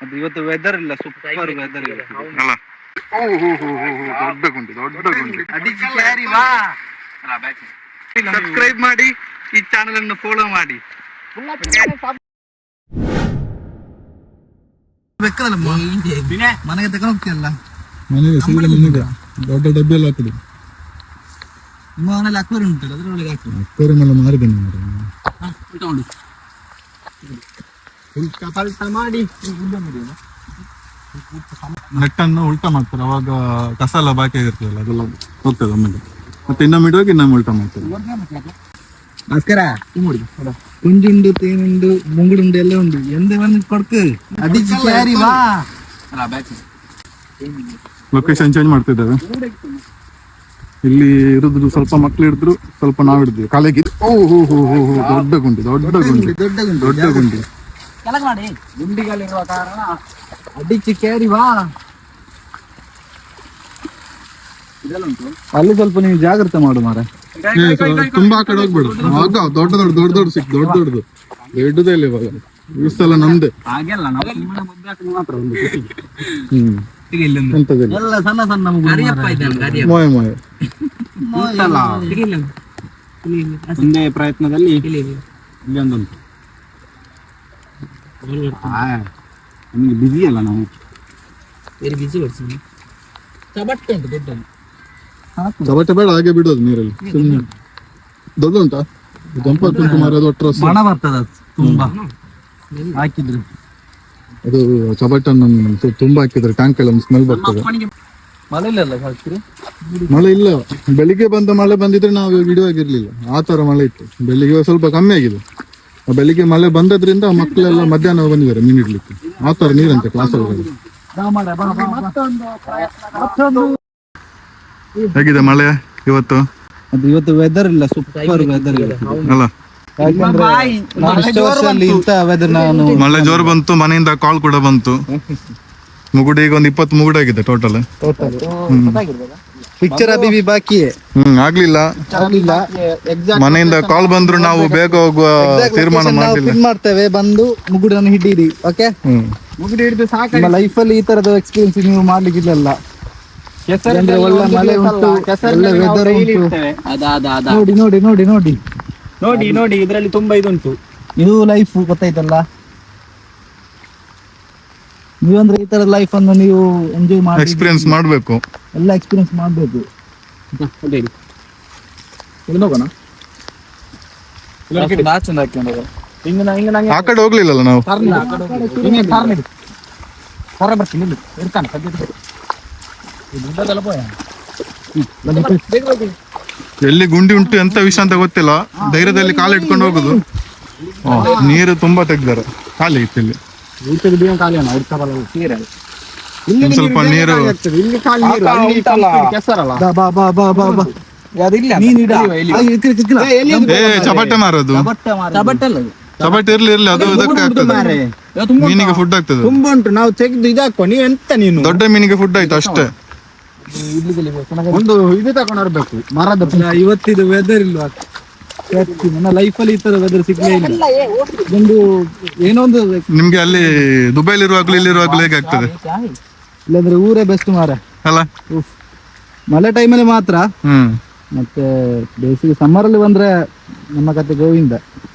ಅದು ಇವತ್ತು ವೆದರ್ ಇಲ್ಲ ಸೂಪರ್ ವೆದರ್ ಅಲ್ಲ ಓ ಹೋ ಹೋ ಹೋ ಹೋ ದೊಡ್ಡ ಗುಂಡಿ ದೊಡ್ಡ ಗುಂಡಿ ಸಬ್ಸ್ಕ್ರೈಬ್ ಮಾಡಿ ಈ ಚಾನೆಲ್ ಅನ್ನು ಫಾಲೋ ಮಾಡಿ ಬೆಕ್ಕದಲ್ಲ ಮನೆಗೆ ತಗೊಂಡು ಹೋಗ್ತೀಯಲ್ಲ ಮನೇಲಿ ಸೀರೆ ಮನೆಗೆ ದೊಡ್ಡ ಡಬ್ಬಿ ಎಲ್ಲ ಹಾಕಿದೆ ನಿಮ್ಮ ಮನೇಲಿ ಅಕ್ವೇರಿಯಂ ಉಂಟಲ್ಲ ಅದ್ರೊಳಗೆ ಹಾಕಿ ಅಕ್ವೇರಿಯಂ ಎಲ್ಲ ಮಾರಿದ್ದೇನೆ ಮಾರ್ರೆ. ತಗೊಂಡು ಮಾಡಿ ನೆಟ್ಟನ್ನು ಉಲ್ಟಾ ಮಾಡ್ತಾರೆ ಅವಾಗ ಕಸ ಎಲ್ಲ ಬಾಕಿ ಆಗಿರ್ತದಲ್ಲ ಅದೆಲ್ಲ ಹೋಗ್ತದೆ ಒಮ್ಮೆಗೆ ಮತ್ತೆ ಇನ್ನೊಮ್ಮೆ ಇಡುವಾಗ ಇನ್ನೊಮ್ಮೆ ಉಲ್ಟಾ ಮಾಡ್ತಾರೆ. ನಮಸ್ಕಾರ ಕುಂಜುಂಡು ತೇನುಂಡು ಮುಂಗುಡುಂಡು ಎಲ್ಲ ಉಂಡು ಎಂದೇ ಬಂದು ಕೊಡ್ಕು ಅದಕ್ಕೆ ಕ್ಯಾರಿ ಬಾ. ಲೊಕೇಶನ್ ಚೇಂಜ್ ಮಾಡ್ತಿದ್ದೇವೆ. ಇಲ್ಲಿ ಇರುದ್ರು ಸ್ವಲ್ಪ ಮಕ್ಳು ಹಿಡಿದ್ರು ಸ್ವಲ್ಪ ನಾವು ಹಿಡಿದ್ವಿ ಕಾಲೇಜ್ ಓ ಹೋ ಹೋ ಹೋ ಹೋ ದೊಡ್ಡ ಗುಂಡಿ ದೊಡ್ಡ ಗುಂಡಿ. ದೊಡ್ಡ ಗುಂಡು. ಗುಂಡಿ ಮಾಡಿ. ಗುಂಡಿಗಳಿರುವ ಕಾರಣ ಅಡಿಚಿ ಕೇರಿ ಬಾ. ಅಲ್ಲಿ ಸ್ವಲ್ಪ ನೀವು ಜಾಗ್ರತೆ ಮಾಡು ಮಾರ ತುಂಬಾ ಕಡೆ ಹೋಗ್ಬಿಡು. ಆಗ ದೊಡ್ಡ ದೊಡ್ಡ ದೊಡ್ಡ ದೊಡ್ಡ ಸಿಕ್ ದೊಡ್ಡ ದೊಡ್ಡದು. ದೊಡ್ಡದೇ ಇಲ್ಲ ಇವಾಗ. ಈ ಸಲ ನಮ್ದೆ. ಹಾಗೆಲ್ಲ ಎಲ್ಲ ಸಣ್ಣ ಸಣ್ಣ ಮೋಯ ಮೋಯ. ಒಂದೇ ಪ್ರಯತ್ನದಲ್ಲಿ ಇಲ್ಲಿ ಒಂದುಂಟು ನಮಗೆ ಬಿಸಿ ಅಲ್ಲ ನಾವು. ಬೇರೆ ಬಿಸಿ ಬರ್ತೀನಿ ಚಬಟ್ಟೆ ಉಂಟು ದೊಡ್ಡದು. ಚಬಟ್ಟೆ ಬೇಡ ಹಾಗೆ ಬಿಡೋದು ನೀರಲ್ಲಿ. ಸುಮ್ಮನೆ ದೊಡ್ಡ ಉಂಟಾ? ಜಂಪ್ ಉಂಟು ಮಾರ ಅದು ಒಟ್ಟರ ಮಣ ಬರ್ತದ ತುಂಬಾ. ಹಾಕಿದ್ರು. ಅದು ಚಬಟ್ಟನ್ನು ತುಂಬಾ ಹಾಕಿದ್ರೆ ಟ್ಯಾಂಕ್ ಎಲ್ಲ ಸ್ಮೆಲ್ ಬರ್ತದೆ. ಮಳೆ ಇಲ್ಲ ಹಾಕ್ತೀರಿ ಮಳೆ ಇಲ್ಲ. ಬೆಳಿಗ್ಗೆ ಬಂದ ಮಳೆ ಬಂದಿದ್ರೆ ನಾವು ಬಿಡುವಾಗಿರ್ಲಿಲ್ಲ ಆ ತರ ಮಳೆ ಇತ್ತು. ಬೆಳಿಗ್ಗೆ ಸ್ವಲ್ಪ ಕಮ್ಮಿ ಆಗಿದೆ. ಬೆಳಿಗ್ಗೆ ಮಳೆ ಬಂದದ್ರಿಂದ ಮಕ್ಕಳೆಲ್ಲ ಮಧ್ಯಾಹ್ನ ಬಂದಿದ್ದಾರೆ ಮೀನು ಇಡ್ಲಿಕ್ಕೆ ಆ ತರ ನೀರಂತೆ ಕ್ಲಾಸ್ ಹೇಗಿದೆ ಮಳೆ ಇವತ್ತು? ಅದು ಇವತ್ತು ವೆದರ್ ಇಲ್ಲ ಸೂಪರ್ ವೆದರ್ ಇಲ್ಲ ಅಲ್ಲ. ಮಳೆ ಜೋರು ಬಂತು. ಮನೆಯಿಂದ ಕಾಲ್ ಕೂಡ ಬಂತು. ಮುಗುಡಿ ಈಗ ಒಂದ್ ಇಪ್ಪತ್ತು ಮುಗುಡು ಆಗಿದೆ ಟೋಟಲ್ ಪಿಕ್ಚರ್ ಅಭಿವಿ ಬಾಕಿ. ಹ್ಮ್ ಆಗ್ಲಿಲ್ಲ. ಆಗ್ಲಿಲ್ಲ. ಮನೆಯಿಂದ ಕಾಲ್ ಬಂದ್ರು ನಾವು ಬೇಗ ಹೋಗುವ ತೀರ್ಮಾನ ಮಾಡಲಿಲ್ಲ. ಪಿನ್ ಮಾಡ್ತೇವೆ ಬಂದು ಮುಗುಡನ್ನು ಹಿಡೀರಿ ಓಕೆ ಮುಗುಡಿ ಹಿಡಿದು ಸಾಕು ನಿಮ್ಮ ಲೈಫ್ ಅಲ್ಲಿ ಈ ತರದ ಎಕ್ಸ್ಪೀರಿಯನ್ಸ್ ನೀವು ಮಾಡ್ಲಿಕ್ಕಿಲ್ಲ ಒಳ್ಳೆ ಮಳೆ ಉಂಟು ಒಳ್ಳೆ ವೆದರ್ ಉಂಟು. ನೋಡಿ ನೋಡಿ ನೋಡಿ ನೋಡಿ. ನೋಡಿ ನೋಡಿ ಇದರಲ್ಲಿ ತುಂಬಾ ಇದುಂಟು. ಇದು ಲೈಫ್ ಗೊತ್ತಾಯ್ತಲ್ಲ? ನೀವಂದ್ರೆ ಈ ತರ ಲೈಫ್ ಅನ್ನು ನೀವು ಎಂಜಾಯ್ ಮಾಡಿ ಎಕ್ಸ್ಪೀರಿಯನ್ಸ್ ಮಾಡಬೇಕು. ಎಲ್ಲ ಎಕ್ಸ್ಪೀರಿಯನ್ಸ್ ಮಾಡ್ಬೇಕು. ಹೋಗೋಣ? ಚಂದ ಹಾಕ್ಕೊಂಡು ಹಿಂಗ ಹಿಂಗೆ ನಂಗೆ ಆ ಕಡೆ ಹೋಗ್ಲಿಲ್ಲಲ್ಲ ನಾವು? ಹೊರ ಬರ್ತೀನಿ ಇಲ್ಲಿ ಇರ್ತಾನೆ ಸದ್ಯಕ್ಕೆ ಎಲ್ಲಿ ಗುಂಡಿ ಉಂಟು ಎಂತ ವಿಷಯ ಅಂತ ಗೊತ್ತಿಲ್ಲ. ಧೈರ್ಯದಲ್ಲಿ ಕಾಲು ಇಟ್ಕೊಂಡು ಹೋಗುದು. ನೀರು ತುಂಬಾ ತೆಗ್ದಾರೆ. ಖಾಲಿ ಇತ್ತು ಇಲ್ಲಿ. ಊಟದ ಖಾಲಿ ಅಣ್ಣ ಹುಡ್ಕಬಲ್ಲ ಇಲ್ಲಿ ಸ್ವಲ್ಪ ನೀರು ಇಲ್ಲಿ ಖಾಲಿ ನೀರು. ಅಲ್ಲಿ ಕೆಸರಲ್ಲ? ಬಾ ಬಾ ಬಾ ಬಾ ಬಾ ಚಪಾಟೆ ಮಾರೋದು. ಚಬಟ್ಟೆ. ಇರ್ಲಿ ಇರ್ಲಿ. ಅದು ಇದಕ್ಕೆ ಆಗ್ತದೆ. ಮೀನಿಗೆ ಫುಡ್ ಆಗ್ತದೆ. ತುಂಬಾ ಉಂಟು ನಾವು ತೆಗೆದು ಇದಾಕೋ ನೀ ಎಂತ ನೀನು? ದೊಡ್ಡ ಮೀನಿಗೆ ಫುಡ್ ಆಯ್ತು ಅಷ್ಟೇ. ಒಂದು ಇದು ತಗೊಂಡು ಬರ್ಬೇಕು. ಮರದ ನಾ ಇವತ್ತಿದು ವೆದರ್ ಇಲ್ವಾ? ನನ್ನ ಲೈಫ್ ಅಲ್ಲಿ ಈ ತರ ವೆದರ್ ಸಿಗ್ಲೇ ಇಲ್ಲ. ಒಂದು ಏನೋ ಒಂದು ನಿಮ್ಗೆ ಅಲ್ಲಿ ದುಬೈಲಿ ಇರುವಾಗ್ಲೂ ಇಲ್ಲಿ ಇರುವಾಗ್ಲೂ ಹೇಗೆ ಆಗ್ತದೆ? ಇಲ್ಲಾಂದ್ರೆ ಊರೇ ಬೆಸ್ಟ್ ಮಾರ. ಅಲ್ಲ. ಮಳೆ ಟೈಮಲ್ಲಿ ಮಾತ್ರ. ಮತ್ತೆ ಬೇಸಿಗೆ ಸಮ್ಮರ್ ಅಲ್ಲಿ ಬಂದ್ರೆ ನಮ್ಮ ಕತೆ ಗೋವಿಂದ.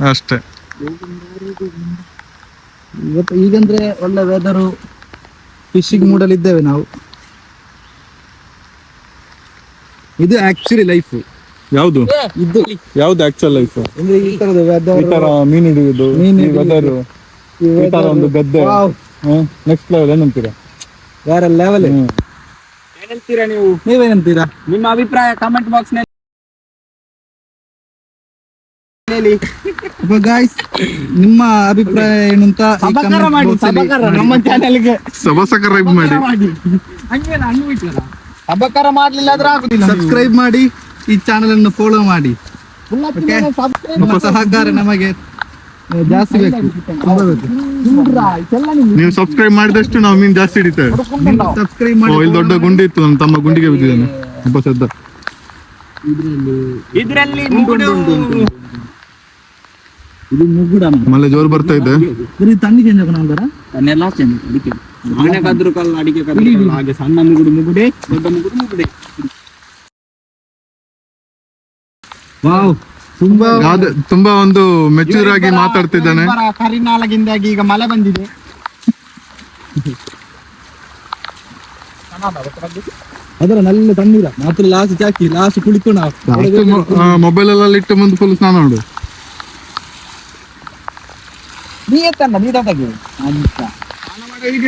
ಅಷ್ಟೇ. ಇವತ್ತು ಈಗಂದ್ರೆ ಒಳ್ಳೆ ವೆದರು ಫಿಶಿಂಗ್ ಮೂಡಲ್ಲಿ ಇದ್ದೇವೆ ನಾವು. ಇದು ಆಕ್ಚುಲಿ ಲೈಫ್ ಯಾವ್ದು? ಇದು ಯಾವ್ದು ಆಕ್ಚುಲ್ ಲೈಫ್ ಅಂದ್ರೆ ಈ ತರದ ಈ ತರ ಮೀನ್ ಹಿಡಿಯುವುದು ಮೀನ್ ವೆದರ್ ಈ ತರ ಒಂದು ಗದ್ದೆ. ನೆಕ್ಸ್ಟ್ ಲೆವೆಲ್ ಏನಂತೀರಾ? ಬೇರೆ ಲೆವೆಲ್ ಏನಂತೀರಾ ನೀವು? ನೀವೇನಂತೀರಾ? ನಿಮ್ಮ ಅಭಿಪ್ರಾಯ ಕಾಮೆಂಟ್ ಬಾಕ್ಸ್ನಲ್ಲಿ. ಹೇಳಿ. ಗಾಯ್ಸ್ ನಿಮ್ಮ ಅಭಿಪ್ರಾಯ ಏನು ಅಂತ ಮಾಡಿ ನಮ್ಮ ಚಾನೆಲ್ಗೆ ಸಬಸಕರೈಬ್ ಮಾಡಿ. ಹಂಗೇನ ಹಂಗ ಬಿಟ್ಟಲ್ಲ ಸಬಕರ ಮಾಡ್ಲಿಲ್ಲ ಆದ್ರೆ ಆಗುದಿಲ್ಲ ಸಬ್ಸ್ಕ್ರೈಬ್ ಮಾಡಿ. ಈ ಚಾನೆಲ್ ಅನ್ನು ಫಾಲೋ ಮಾಡಿ? ನಿಮ್ಮ ಸಹಕಾರ ನಮಗೆ ಜಾಸ್ತಿ ಬೇಕು. ತುಂಬಾ ಬೇಕು. ನೀವು ಸಬ್ಸ್ಕ್ರೈಬ್ ಮಾಡಿದಷ್ಟು ನಾವು ಮೀನು ಜಾಸ್ತಿ ಹಿಡಿತೇವೆ. ಸಬ್ಸ್ಕ್ರೈಬ್ ಮಾಡಿ ಇಲ್ಲಿ ದೊಡ್ಡ ಗುಂಡಿ ಇತ್ತು ನಮ್ಮ ತಮ್ಮ ಗುಂಡಿಗೆ ಬಿದ್ದಿದ್ದಾನೆ. ಒಬ್ಬ ಸದ್ದ ಇದ್ರಲ್ಲಿ ಇದು ಮುಗುಡ ಮಳೆ ಜೋರು ಬರ್ತಾ ಇದೆ. ಬರೀ ತಣ್ಣಿ ಚೇಂಜ್ ಆಗೋಣ ಅಂತಾರ ಅದನ್ನೆಲ್ಲ ಚೇಂಜ್ ಅಡಿಕೆ. ಆನೆ ಕದ್ರು ಕಲ್ಲು ಅಡಿಕೆ ಕದ್ರು ಕಲ್ಲು ಹಾಗೆ ಸಣ್ಣ ಮುಗುಡು ಮುಗುಡೆ ದೊಡ್ಡ ಮುಗುಡು ಮುಗುಡೆ ವಾವ್. ತುಂಬಾ ತುಂಬಾ ಒಂದು ಮೆಚೂರ್ ಆಗಿ ಮಾತಾಡ್ತಿದ್ದಾನೆ. ಕರಿನಾಳಗಿಂದಾಗಿ ಈಗ ಮಳೆ ಬಂದಿದೆ. ಅದರ ನಲ್ಲ ತಣ್ಣೀರ. ಮಾತ್ರ ಲಾಸ್ಟ್ ಜಾಕಿ ಲಾಸ್ಟ್ ಕುಳಿತು ನಾವು. ಮೊಬೈಲ್ ಎಲ್ಲ ಇಟ್ಟು ಮುಂದೆ ಫುಲ್ ಸ್ನಾನ ಮಾಡು. ನೀ ಎತ್ತಲ್ಲ ನೀ ಅಂತ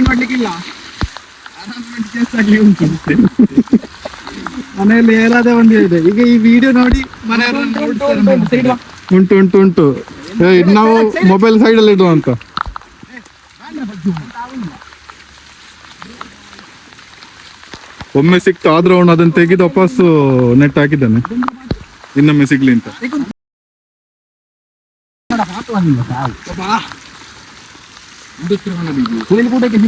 ಮಾಡ್ಲಿಕ್ಕಿಲ್ಲ ಉಂಟು. ಮನೆಯಲ್ಲಿ ಏನಾದೇ ಒಂದು ಇದೆ. ಈಗ ಈ ವಿಡಿಯೋ ನೋಡಿ ಮನೆಯವರು ಉಂಟು ಉಂಟು ಉಂಟು ಇದ್ ನಾವು ಮೊಬೈಲ್ ಸೈಡ್ ಅಲ್ಲಿ ಇಡುವ ಅಂತ. ಒಮ್ಮೆ ಸಿಕ್ತು ಆದ್ರೂ ಅವನು ಅದನ್ನ ತೆಗೆದು ವಾಪಸ್ ನೆಟ್ ಹಾಕಿದ್ದಾನೆ. ಇನ್ನೊಮ್ಮೆ ಸಿಗ್ಲಿ ಅಂತ. ಕೋಯಿಲ್ಕೂಟಕ್ಕೆ